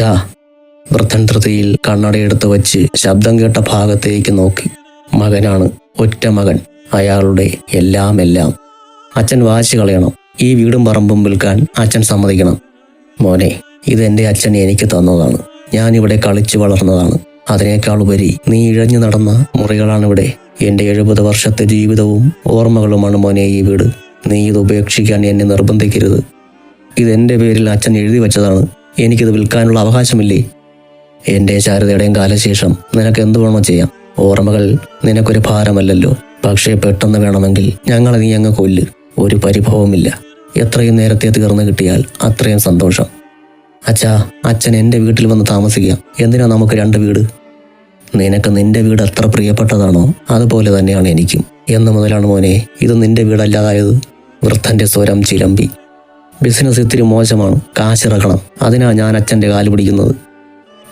അച്ഛാ വൃദ്ധൻ ധൃതിയിൽ കണ്ണടയെടുത്ത് വച്ച് ശബ്ദം കേട്ട ഭാഗത്തേക്ക് നോക്കി. മകനാണ് ഒറ്റ മകൻ. അയാളുടെ എല്ലാം എല്ലാം. അച്ഛൻ വാശി കളയണം. ഈ വീടും പറമ്പും വിൽക്കാൻ അച്ഛൻ സമ്മതിക്കണം. മോനെ ഇതെന്റെ അച്ഛൻ എനിക്ക് തന്നതാണ്. ഞാൻ ഇവിടെ കളിച്ചു വളർന്നതാണ്. അതിനേക്കാൾ ഉപരി നീ ഇഴഞ്ഞു നടന്ന മുറികളാണിവിടെ എന്റെ എഴുപത് വർഷത്തെ ജീവിതവും ഓർമ്മകളുമാണ് മോനെ ഈ വീട്. നീ ഇത് ഉപേക്ഷിക്കാൻ എന്നെ നിർബന്ധിക്കരുത്. ഇതെന്റെ പേരിൽ അച്ഛൻ എഴുതി വെച്ചതാണ്. എനിക്കിത് വിൽക്കാനുള്ള അവകാശമില്ലേ? എന്റെ ശാരദയുടെയും കാലശേഷം നിനക്ക് എന്തു വേണോ ചെയ്യാം. ഓർമ്മകൾ നിനക്കൊരു ഭാരമല്ലല്ലോ. പക്ഷേ പെട്ടെന്ന് വേണമെങ്കിൽ ഞങ്ങളെ നീ അങ്ങ് കൊല്ല്. ഒരു പരിഭവമില്ല എത്രയും നേരത്തെ തീർന്നു കിട്ടിയാൽ അത്രയും സന്തോഷം. അച്ഛാ അച്ഛൻ എന്റെ വീട്ടിൽ വന്ന് താമസിക്കുക എന്തിനാ നമുക്ക് രണ്ട് വീട്? നിനക്ക് നിന്റെ വീട് അത്ര പ്രിയപ്പെട്ടതാണോ? അതുപോലെ തന്നെയാണ് എനിക്കും. എന്ന് മുതലാണ് മോനെ ഇത് നിന്റെ വീടല്ലാതായത്? വൃദ്ധന്റെ സ്വരം ചിലമ്പി. ബിസിനസ് ഇത്തിരി മോശമാണ്. കാശിറക്കണം അതിനാ ഞാൻ അച്ഛന്റെ കാൽ പിടിക്കുന്നത്.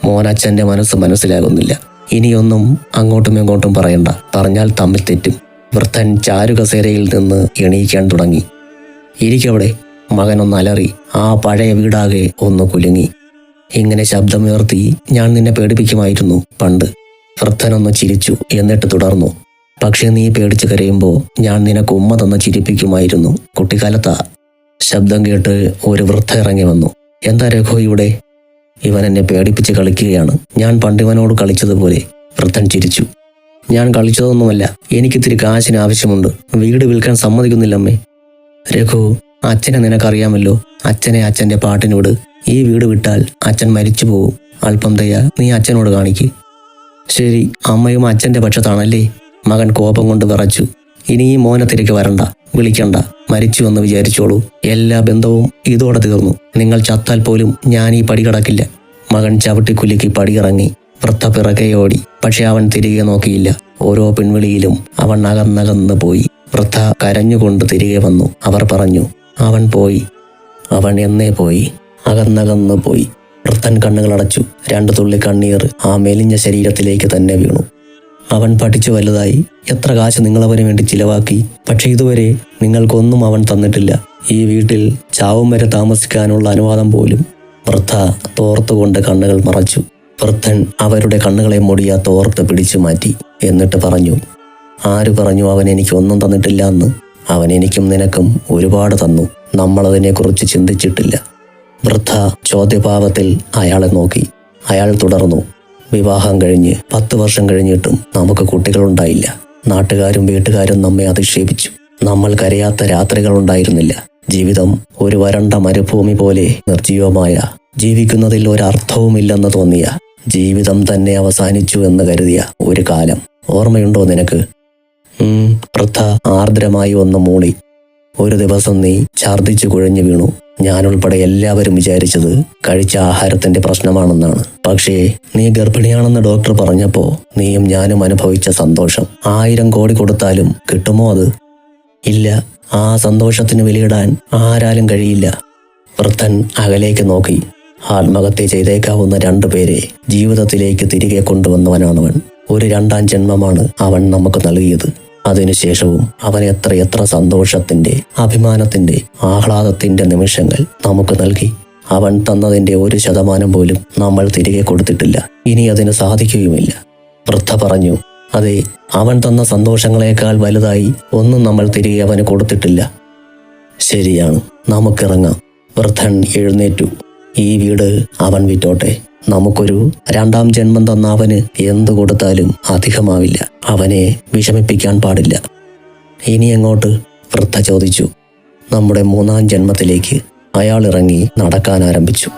മോൻ അച്ഛന്റെ മനസ്സ് മനസ്സിലാകുന്നില്ല. ഇനിയൊന്നും അങ്ങോട്ടും ഇങ്ങോട്ടും പറയണ്ട. പറഞ്ഞാൽ തമ്മിൽ തെറ്റും. വൃദ്ധൻ ചാരുകസേരയിൽ നിന്ന് എണീക്കാൻ തുടങ്ങി. ഇരിക്കവിടെ. മകനൊന്ന് അലറി. ആ പഴയ വീടാകെ ഒന്ന് കുലുങ്ങി. ഇങ്ങനെ ശബ്ദമുയർത്തി ഞാൻ നിന്നെ പേടിപ്പിക്കുമായിരുന്നു പണ്ട്. വൃദ്ധനൊന്ന് ചിരിച്ചു. എന്നിട്ട് തുടർന്നു. പക്ഷെ നീ പേടിച്ച് കരയുമ്പോൾ ഞാൻ നിനക്ക് ഉമ്മ തന്ന് ചിരിപ്പിക്കുമായിരുന്നു. കുട്ടിക്കാലത്താ. ശബ്ദം കേട്ട് ഒരു വൃദ്ധ ഇറങ്ങി വന്നു. എന്താ രഘു ഇവിടെ? ഇവൻ എന്നെ പേടിപ്പിച്ച് കളിക്കുകയാണ്. ഞാൻ പണ്ടിവനോട് കളിച്ചതുപോലെ. വൃദ്ധൻ ചിരിച്ചു. ഞാൻ കളിച്ചതൊന്നുമല്ല. എനിക്കിത്തിരി കാശിന് ആവശ്യമുണ്ട്. വീട് വിൽക്കാൻ സമ്മതിക്കുന്നില്ലമ്മേ. രഘു അച്ഛനെ നിനക്കറിയാമല്ലോ. അച്ഛനെ അച്ഛന്റെ പാട്ടിനോട്. ഈ വീട് വിട്ടാൽ അച്ഛൻ മരിച്ചു പോകും അല്പം ദയ നീ അച്ഛനോട് കാണിക്ക്. ശരി അമ്മയും അച്ഛന്റെ പക്ഷത്താണല്ലേ? മകൻ കോപം കൊണ്ട് വിറച്ചു. ഇനി ഈ മോനെ തിരക്ക് വരണ്ട. വിളിക്കണ്ട. മരിച്ചു എന്ന് വിചാരിച്ചോളൂ. എല്ലാ ബന്ധവും ഇതോടെ തീർന്നു. നിങ്ങൾ ചത്താൽ പോലും ഞാൻ ഈ പടി കടക്കില്ല. മകൻ ചവിട്ടിക്കുലുക്കി പടിയിറങ്ങി വൃത്ത പിറകെ ഓടി. പക്ഷെ അവൻ തിരികെ നോക്കിയില്ല. ഓരോ പിൻവിളിയിലും അവൻ അകന്നകന്ന് പോയി. വൃത്ത കരഞ്ഞുകൊണ്ട് തിരികെ വന്നു. അവർ പറഞ്ഞു അവൻ പോയി. അവൻ എന്നേ പോയി. അകന്നകന്ന് പോയി. വൃത്തൻ കണ്ണുകളടച്ചു രണ്ടു തുള്ളി കണ്ണീർ ആ മെലിഞ്ഞ ശരീരത്തിലേക്ക് തന്നെ വീണു. അവൻ പഠിച്ചു വലുതായി. എത്ര കാശ് നിങ്ങളവന് വേണ്ടി ചിലവാക്കി. പക്ഷെ ഇതുവരെ നിങ്ങൾക്കൊന്നും അവൻ തന്നിട്ടില്ല. ഈ വീട്ടിൽ ചാവും വരെ താമസിക്കാനുള്ള അനുവാദം പോലും വൃദ്ധ തോർത്തുകൊണ്ട് കണ്ണുകൾ മറച്ചു. വൃദ്ധൻ അവരുടെ കണ്ണുകളെ മൂടിയ തോർത്ത് പിടിച്ചു മാറ്റി എന്നിട്ട് പറഞ്ഞു ആര് പറഞ്ഞു അവൻ എനിക്ക് ഒന്നും തന്നിട്ടില്ല എന്ന്? അവൻ എനിക്കും നിനക്കും ഒരുപാട് തന്നു. നമ്മളതിനെക്കുറിച്ച് ചിന്തിച്ചിട്ടില്ല. വൃദ്ധ ചോദ്യഭാവത്തിൽ അയാളെ നോക്കി. അയാൾ തുടർന്നു വിവാഹം കഴിഞ്ഞ് പത്ത് വർഷം കഴിഞ്ഞിട്ടും നമുക്ക് കുട്ടികളുണ്ടായില്ല. നാട്ടുകാരും വീട്ടുകാരും നമ്മെ അധിക്ഷേപിച്ചു. നമ്മൾ കരയാത്ത രാത്രികളുണ്ടായിരുന്നില്ല ജീവിതം ഒരു വരണ്ട മരുഭൂമി പോലെ നിർജീവമായ ജീവിക്കുന്നതിൽ ഒരർത്ഥവുമില്ലെന്ന് തോന്നിയ ജീവിതം തന്നെ അവസാനിച്ചു എന്ന് കരുതിയ ഒരു കാലം. ഓർമ്മയുണ്ടോ നിനക്ക്? വൃദ്ധ ആർദ്രമായി ഒന്ന് മൂളി ഒരു ദിവസം നീ ഛർദ്ദിച്ചു കുഴഞ്ഞു വീണു. ഞാനുൾപ്പെടെ എല്ലാവരും വിചാരിച്ചത് കഴിച്ച ആഹാരത്തിന്റെ പ്രശ്നമാണെന്നാണ്. പക്ഷേ നീ ഗർഭിണിയാണെന്ന് ഡോക്ടർ പറഞ്ഞപ്പോ നീയും ഞാനും അനുഭവിച്ച സന്തോഷം. ആയിരം കോടി കൊടുത്താലും കിട്ടുമോ അത്? ഇല്ല. ആ സന്തോഷത്തിന് വിലയിടാൻ ആരാലും കഴിയില്ല. വൃദ്ധൻ അകലേക്ക് നോക്കി. ആത്മഹത്യ ചെയ്തേക്കാവുന്ന രണ്ടുപേരെ ജീവിതത്തിലേക്ക് തിരികെ കൊണ്ടുവന്നവനാണവൻ. ഒരു രണ്ടാം ജന്മമാണ് അവൻ നമുക്ക് നൽകിയത്. അതിനുശേഷവും അവൻ എത്രയെത്ര സന്തോഷത്തിന്റെ അഭിമാനത്തിന്റെ ആഹ്ലാദത്തിന്റെ നിമിഷങ്ങൾ നമുക്ക് നൽകി. അവൻ തന്നതിന്റെ ഒരു ശതമാനം പോലും നമ്മൾ തിരികെ കൊടുത്തിട്ടില്ല. ഇനി അതിന് സാധിക്കുകയുമില്ല. വൃദ്ധ പറഞ്ഞു അതെ അവൻ തന്ന സന്തോഷങ്ങളെക്കാൾ വലുതായി ഒന്നും നമ്മൾ തിരികെ അവന് കൊടുത്തിട്ടില്ല. ശരിയാണ് നമുക്കിറങ്ങാം. വൃദ്ധൻ എഴുന്നേറ്റു. ഈ വീട് അവൻ വിറ്റോട്ടെ. നമുക്കൊരു രണ്ടാം ജന്മം തന്ന അവന് എന്തു കൊടുത്താലും അധികമാവില്ല. അവനെ വിഷമിപ്പിക്കാൻ പാടില്ല. ഇനി എങ്ങോട്ട്? വൃദ്ധ ചോദിച്ചു. നമ്മുടെ മൂന്നാം ജന്മത്തിലേക്ക് അയാൾ ഇറങ്ങി നടക്കാൻ ആരംഭിച്ചു.